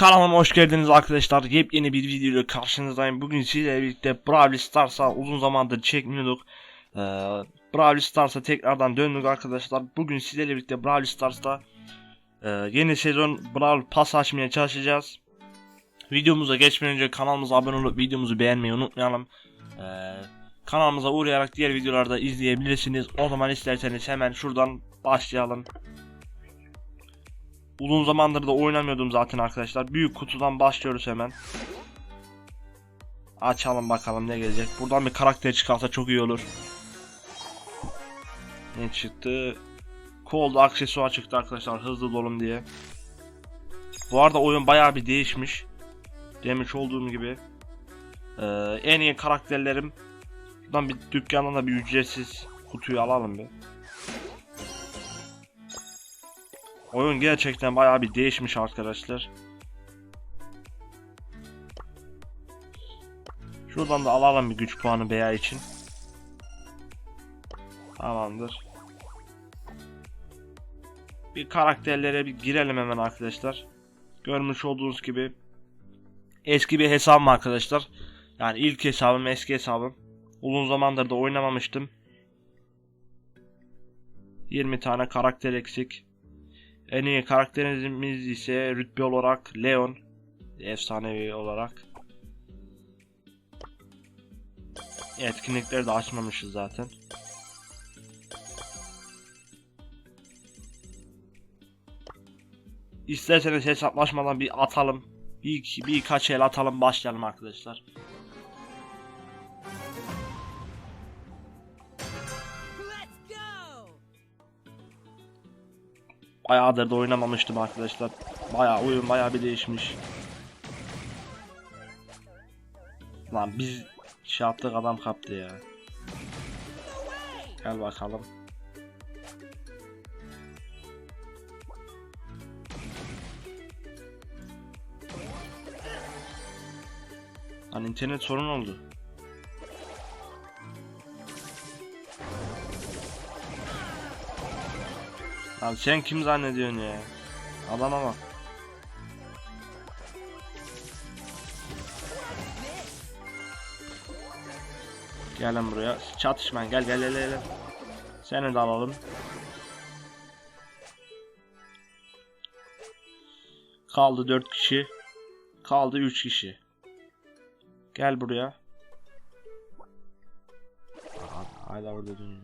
Kanalıma hoş geldiniz arkadaşlar. Yepyeni bir video ile karşınızdayım. Bugün sizlerle birlikte Brawl Stars'a uzun zamandır çekmiyorduk. Ee, Brawl Stars'a tekrardan döndük arkadaşlar. Bugün sizlerle birlikte Brawl Stars'ta e, yeni sezon Brawl Pass açmaya çalışacağız. Videomuza geçmeden önce kanalımıza abone olup videomuzu beğenmeyi unutmayalım. Ee, kanalımıza uğrayarak diğer videolarda izleyebilirsiniz. O zaman isterseniz hemen şuradan başlayalım. Uzun zamandır da oynamıyordum zaten arkadaşlar. Büyük kutudan başlıyoruz hemen. Açalım bakalım ne gelecek. Buradan bir karakter çıkarsa çok iyi olur. Ne çıktı? Cold aksesuar çıktı arkadaşlar hızlı dolum diye. Bu arada oyun bayağı bir değişmiş. Demiş olduğum gibi. Ee, en iyi karakterlerim. Buradan bir dükkandan da bir ücretsiz kutuyu alalım bir. Oyun gerçekten bayağı bir değişmiş arkadaşlar. Şuradan da alalım bir güç puanı BA için. Tamamdır. Bir karakterlere bir girelim hemen arkadaşlar. Görmüş olduğunuz gibi eski bir hesabım arkadaşlar. Yani ilk hesabım eski hesabım. Uzun zamandır da oynamamıştım. 20 tane karakter eksik. En iyi karakterimiz ise rütbe olarak Leon. Efsanevi olarak. Etkinlikleri de açmamışız zaten. İsterseniz hesaplaşmadan bir atalım. Bir, birkaç el atalım başlayalım arkadaşlar. Bayağıdır da oynamamıştım arkadaşlar. Bayağı oyun bayağı bir değişmiş. Lan biz şey yaptık adam kaptı ya. Gel bakalım. Lan internet sorun oldu. Abi sen kim zannediyorsun ya? Adama bak. Gelin buraya. Çatışmayın. Gel gel gel gel. Seni de alalım. Kaldı 4 kişi. Kaldı 3 kişi. Gel buraya. Hala orada dönüyor.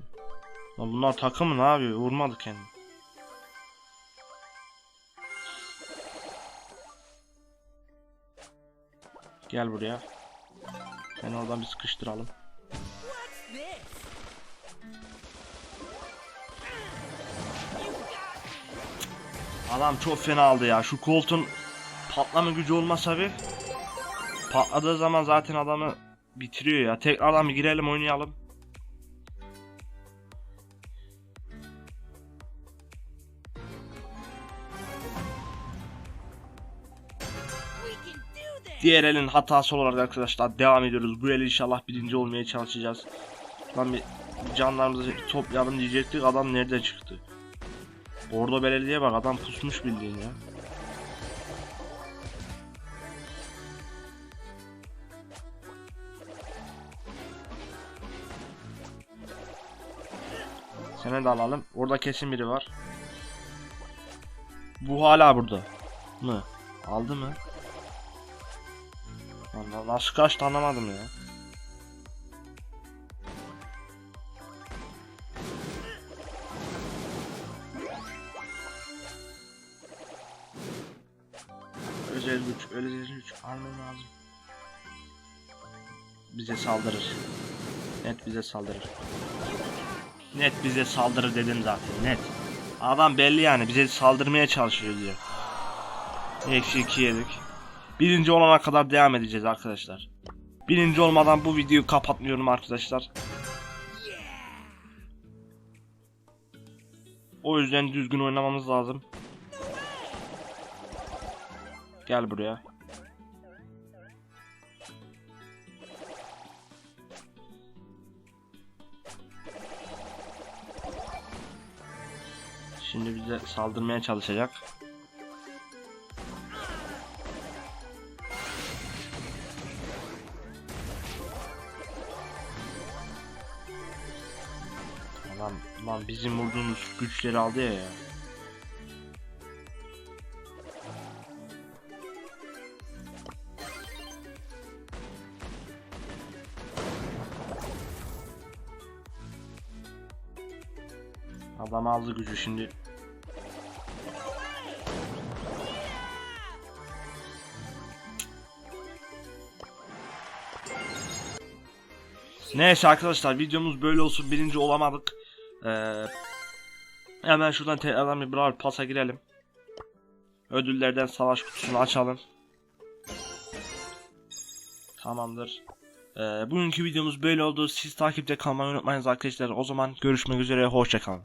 Lan bunlar takım ne yapıyor? Vurmadı kendini. Gel buraya. Seni oradan bir sıkıştıralım. Adam çok fena aldı ya. Şu koltuğun patlama gücü olmasa bir patladığı zaman zaten adamı bitiriyor ya. Tekrardan bir girelim oynayalım. Diğer elin hatası olarak arkadaşlar devam ediyoruz. Bu el inşallah birinci olmaya çalışacağız. Lan bir canlarımızı toplayalım diyecektik. Adam nerede çıktı? Orada belediye bak adam pusmuş bildiğin ya. Seni de alalım. Orada kesin biri var. Bu hala burada. Mı? Aldı mı? Valla nasıl kaçtı anlamadım ya. Özel güç, özel güç almam lazım. Bize saldırır. Net bize saldırır. Net bize saldırır dedim zaten net. Adam belli yani bize saldırmaya çalışıyor diyor. Eksi 2 yedik. Birinci olana kadar devam edeceğiz arkadaşlar. Birinci olmadan bu videoyu kapatmıyorum arkadaşlar. O yüzden düzgün oynamamız lazım. Gel buraya. Şimdi bize saldırmaya çalışacak. Lan, lan bizim vurduğumuz güçleri aldı ya ya. Adam aldı gücü şimdi. Neyse arkadaşlar videomuz böyle olsun birinci olamadık. Ee, hemen şuradan tekrardan bir Brawl Pass'a girelim. Ödüllerden savaş kutusunu açalım. Tamamdır. Ee, bugünkü videomuz böyle oldu. Siz takipte kalmayı unutmayınız arkadaşlar. O zaman görüşmek üzere. Hoşçakalın.